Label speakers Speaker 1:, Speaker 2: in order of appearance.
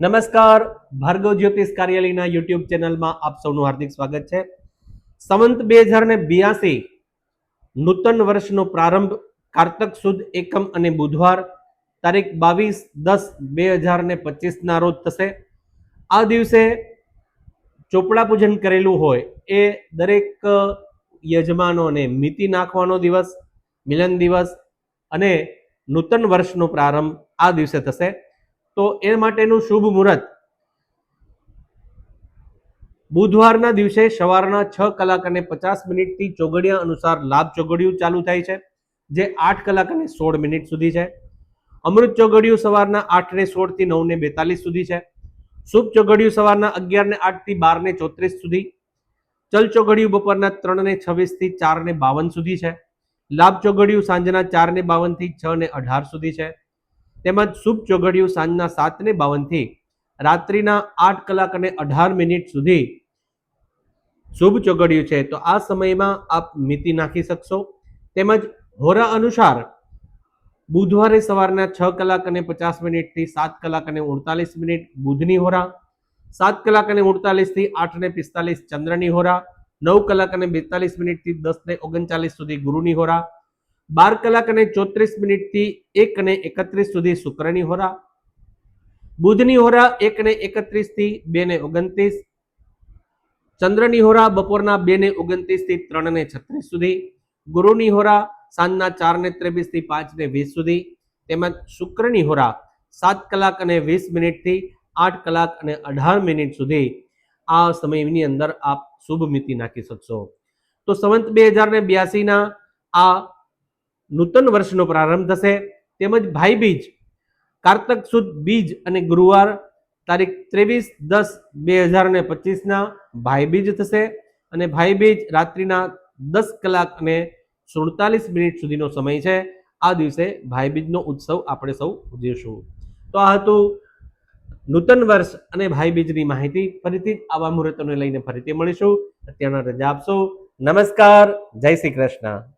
Speaker 1: નમસ્કાર, ભાર્ગવ જ્યોતિષ કાર્યાલયના યુટ્યુબ ચેનલમાં આપ સૌનું હાર્દિક સ્વાગત છે. સંવંત બે હજાર ને બ્યાસી નૂતન વર્ષનો પ્રારંભ કારતક સુદ, એકમ અને બુધવાર તારીખ બાવીસ દસ બે હજાર ને પચીસના રોજ થશે. આ દિવસે ચોપડા પૂજન કરેલું હોય એ દરેક યજમાનોને મિતિ નાખવાનો દિવસ, મિલન દિવસ અને નૂતન વર્ષનો પ્રારંભ આ દિવસે થશે. તો એ માટેનું શુભ મુહૂર્ત. બુધવારના દિવસે સવારના છ કલાક અને પચાસ મિનિટથી ચોગડિયા અનુસાર લાભ ચોગડિયું ચાલુ થાય છે, જે આઠ કલાક અને સોળ મિનિટ સુધી છે. અમૃત ચોગડિયું સવારના આઠ ને સોળથી નવ ને બેતાલીસ સુધી છે. શુભ ચોગડિયું સવારના અગિયાર ને આઠથી બાર ને ચોત્રીસ સુધી. ચલ ચોગડિયું બપોરના ત્રણ ને છવ્વીસથી ચાર ને બાવન સુધી છે. લાભ ચોગડિયું સાંજના ચાર ને બાવનથી છ ને અઢાર સુધી છે. તેમજ શુભ ચોગડિયું સાંજના સાતને બાવનથી રાત્રિના આઠ કલાક અને અઢાર મિનિટ સુધી શુભ ચોગડિયું છે. તો આ સમયમાં આપ મિતિ નાખી શકશો. તેમજ હોરા અનુસાર બુધવારે સવારના છ કલાક અને પચાસ મિનિટથી સાત કલાક અને ઉડતાલીસ મિનિટ બુધની હોરા, સાત કલાક અને ઉડતાલીસથી આઠ ને પિસ્તાલીસ ચંદ્રની હોરા, નવ કલાક અને બેતાલીસ મિનિટથી દસ ને ઓગણચાલીસ સુધી ગુરુની હોરા બાર કલાક અને ચોત્રીસ મિનિટથી એક અને એકત્રીસ સુધી શુક્રની હોરા, બુધની હોરા એક ને એકત્રીસથી બે ને ઓગણત્રીસ, ચંદ્રની હોરા બપોરના બે ને ઓગણત્રીસથી ત્રણ ને છત્રીસ સુધી, ગુરુની હોરા સાંજના ચાર ને ત્રેવીસથી પાંચ ને વીસ સુધી, તેમજ શુક્રની હોરા સાત કલાક અને વીસ મિનિટથી આઠ કલાક અને અઢાર મિનિટ સુધી. આ સમયની અંદર આપ શુભ મિતિ નાખી શકશો. તો સંવંત બે હજાર ને બ્યાસીના આ નૂતન વર્ષનો પ્રારંભ થશે. તેમજ ભાઈ બીજ, કારતક સુદ બીજ અને ગુરુવાર તારીખ ત્રેવીસ દસ બે હજાર ને પચીસના ભાઈ બીજ થશે. અને ભાઈ બીજ રાત્રિના દસ કલાક અને સુડતાલીસ મિનિટ સુધીનો સમય છે. આ દિવસે ભાઈ બીજનો ઉત્સવ આપણે સૌ ઉજવીશું. તો આ હતું નૂતન વર્ષ અને ભાઈ બીજની માહિતી. ફરીથી આવા મુહૂર્તોને લઈને ફરીથી મળીશું. અત્યારના રજા આપશો. નમસ્કાર. જય શ્રી કૃષ્ણ.